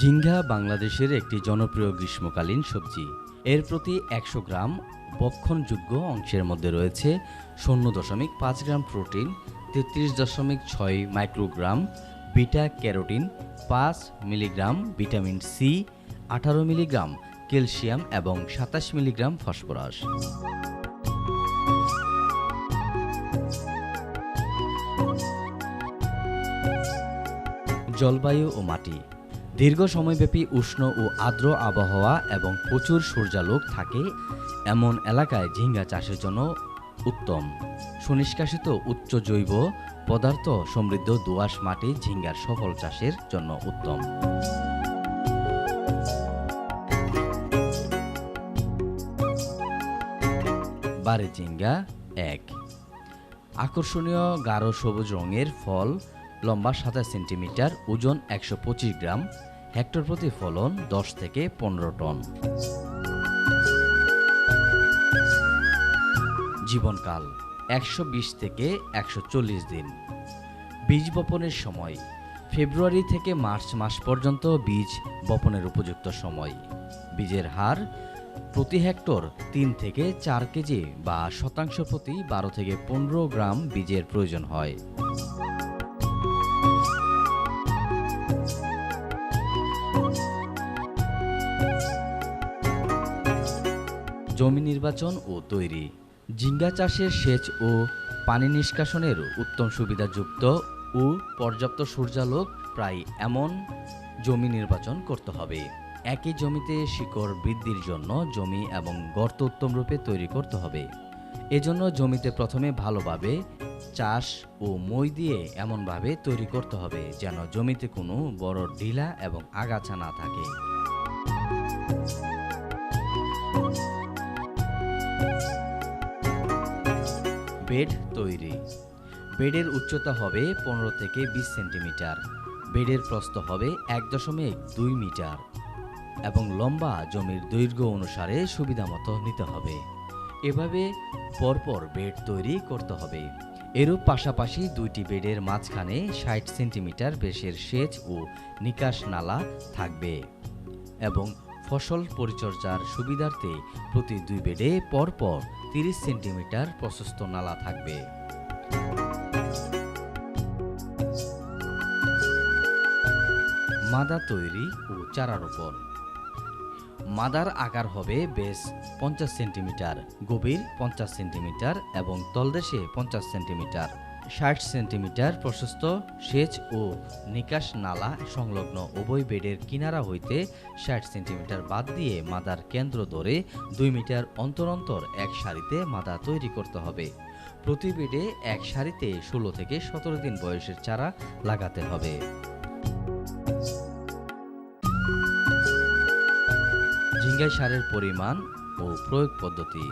ঝিঙ্গা বাংলাদেশের একটি জনপ্রিয় গ্রীষ্মকালীন সবজি। এর প্রতি একশো গ্রাম বক্ষণযোগ্য অংশের মধ্যে রয়েছে শূন্য দশমিক পাঁচ গ্রাম প্রোটিন, তেত্রিশ দশমিক ছয় মাইক্রোগ্রাম বিটা ক্যারোটিন, পাঁচ মিলিগ্রাম ভিটামিন সি, আঠারো মিলিগ্রাম ক্যালসিয়াম এবং সাতাশ মিলিগ্রাম ফসফরাস। জলবায়ু ও মাটি। দীর্ঘ সময়ব্যাপী উষ্ণ ও আর্দ্র আবহাওয়া এবং প্রচুর সূর্যালোক থাকে এমন এলাকায় ঝিঙ্গা চাষের জন্য উত্তম। সুনিষ্কাশিত উচ্চ জৈব পদার্থ সমৃদ্ধ দোআঁশ মাটি ঝিঙ্গার সফল চাষের জন্য উত্তম। বারে ঝিঙ্গা এক। আকর্ষণীয় গাঢ় সবুজ রঙের ফল লম্বা সাতাশ সেন্টিমিটার, ওজন একশো পঁচিশ গ্রাম হেক্টর প্রতি ফলন দশ থেকে পনেরো টন। জীবনকাল একশো বিশ থেকে একশো চল্লিশ দিন। বীজ বপনের সময়, ফেব্রুয়ারি থেকে মার্চ মাস পর্যন্ত বীজ বপনের উপযুক্ত সময়। বীজের হার প্রতি হেক্টর তিন থেকে চার কেজি বা শতাংশ প্রতি বারো থেকে পনেরো গ্রাম বীজের প্রয়োজন হয়। জমি নির্বাচন ও তৈরি। ঝিঙ্গা চাষের সেচ ও পানি নিষ্কাশনের উত্তম সুবিধাযুক্ত ও পর্যাপ্ত সূর্যালোক প্রায় এমন জমি নির্বাচন করতে হবে। একই জমিতে শিকড় বৃদ্ধির জন্য জমি এবং গর্ত উত্তম রূপে তৈরি করতে হবে। এজন্য জমিতে প্রথমে ভালোভাবে চাষ ও মই দিয়ে এমনভাবে তৈরি করতে হবে যেন জমিতে কোনো বড় ঢিলা এবং আগাছা না থাকে। বেড তৈরি। বেডের উচ্চতা হবে পনেরো থেকে বিশ সেন্টিমিটার। বেডের প্রস্থ হবে এক দশমিক দুই মিটার এবং লম্বা জমির দৈর্ঘ্য অনুসারে সুবিধামতো নিতে হবে। এভাবে পরপর বেড তৈরি করতে হবে। এরূপ পাশাপাশি দুইটি বেডের মাঝখানে ষাট সেন্টিমিটার বেশের সেচ ও নিকাশ নালা থাকবে এবং ফসল পরিচর্যার সুবিধার্থে প্রতি দুই বেডে পরপর তিরিশ সেন্টিমিটার প্রশস্ত নালা থাকবে। মাদা তৈরি ও চারা রোপণ মাদার আকার হবে বেশ পঞ্চাশ সেন্টিমিটার, গভীর পঞ্চাশ সেন্টিমিটার এবং তলদেশে পঞ্চাশ সেন্টিমিটার। ষাট সেন্টিমিটার প্রশস্ত সেচ ও নিকাশ নালা সংলগ্ন উভয় বেডের কিনারা হইতে ষাট সেন্টিমিটার বাদ দিয়ে মাদার কেন্দ্র ধরে দুই মিটার অন্তর অন্তর এক সারিতে মাদা তৈরি করতে হবে। প্রতি বেডে এক সারিতে ষোলো থেকে সতেরো দিন বয়সের চারা লাগাতে হবে। ঝিঙ্গাই সারের পরিমাণ ও প্রয়োগ পদ্ধতি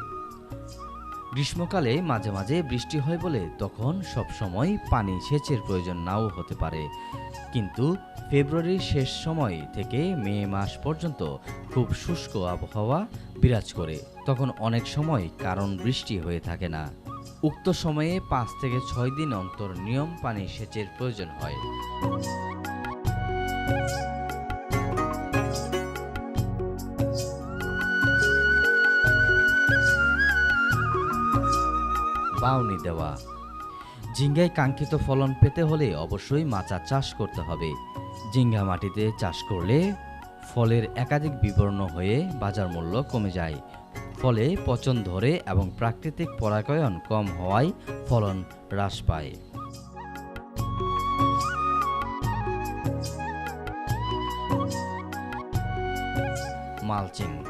গ্রীষ্মকালে মাঝে মাঝে বৃষ্টি হয় বলে তখন সবসময় পানি সেচের প্রয়োজন নাও হতে পারে। কিন্তু ফেব্রুয়ারির শেষ সময় থেকে মে মাস পর্যন্ত খুব শুষ্ক আবহাওয়া বিরাজ করে। তখন অনেক সময় কারণ বৃষ্টি হয়ে থাকে না। উক্ত সময়ে পাঁচ থেকে ছয় দিন অন্তর নিয়ম পানি সেচের প্রয়োজন হয়। বাউনি দেওয়া। ঝিঙ্গায় কাঙ্ক্ষিত ফলন পেতে হলে অবশ্যই মাচা চাষ করতে হবে। ঝিঙ্গা মাটিতে চাষ করলে ফলের একাধিক বিবর্ণ হয়ে বাজার মূল্য কমে যায়। ফলে পচন ধরে এবং প্রাকৃতিক পরাগায়ন কম হওয়ায় ফলন হ্রাস পায়। মালচিং।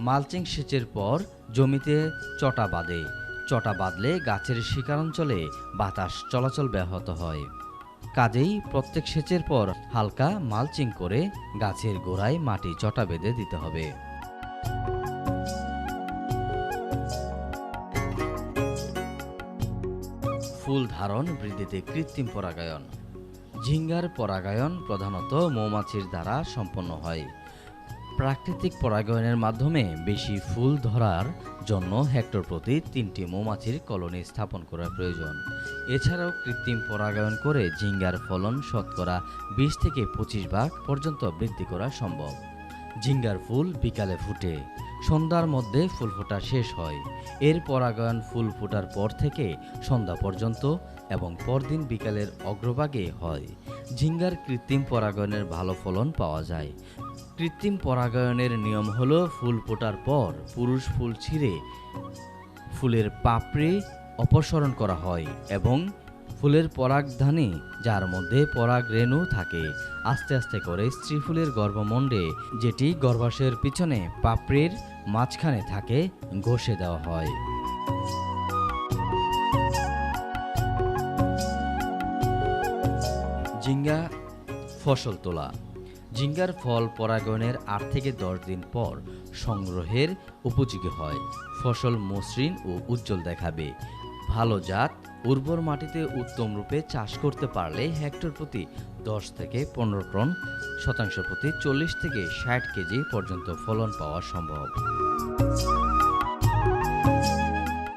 মালচিং সেচের পর জমিতে চটা বাঁধে। চটা বাঁধলে গাছের শিকারাঞ্চলে বাতাস চলাচল ব্যাহত হয়। কাজেই প্রত্যেক সেচের পর হালকা মালচিং করে গাছের গোড়ায় মাটি চটা বেঁধে দিতে হবে। ফুল ধারণ বৃদ্ধিতে কৃত্রিম পরাগায়ন। ঝিঙ্গার পরাগায়ন প্রধানত মৌমাছির দ্বারা সম্পন্ন হয়। প্রাকৃতিক পরাগায়নের মাধ্যমে বেশি ফুল ধরার জন্য হেক্টর প্রতি তিনটি মৌমাছির কলোনি স্থাপন করা প্রয়োজন। এছাড়াও কৃত্রিম পরাগায়ন করে ঝিঙ্গার ফলন শতকরা বিশ থেকে পঁচিশ ভাগ পর্যন্ত বৃদ্ধি করা সম্ভব। ঝিঙ্গার ফুল বিকালে ফুটে, সন্ধ্যার মধ্যে ফুল ফোটা শেষ হয়। এর পরাগায়ন ফুল ফোটার পর থেকে সন্ধ্যা পর্যন্ত এবং পরদিন বিকালের অগ্রভাগে হয়। ঝিঙ্গার কৃত্রিম পরাগায়নের ভালো ফলন পাওয়া যায়। কৃত্রিম পরাগায়নের নিয়ম হলো ফুল ফোটার পর পুরুষ ফুল ছিঁড়ে ফুলের পাপড়ি অপসরণ করা হয় এবং ফুলের পরাগধানী, যার মধ্যে পরাগ রেণু থাকে, আস্তে আস্তে করে স্ত্রী ফুলের গর্ভমণ্ডে, যেটি গর্ভাশয়ের পিছনে পাপড়ির মাঝখানে থাকে, ঘষে দেওয়া হয়। জিঙ্গা ফসল তোলা জিঙ্গার ফল পরাগণের আট থেকে দশ দিন পর সংগ্রহের উপযোগী হয়। ফসল মসৃণ ও উজ্জ্বল দেখাবে। ভালো জাত, উর্বর মাটিতে উত্তম রূপে চাষ করতে পারলে হেক্টর প্রতি দশ থেকে পনেরো টন, শতাংশ প্রতি চল্লিশ থেকে ষাট কেজি পর্যন্ত ফলন পাওয়া সম্ভব।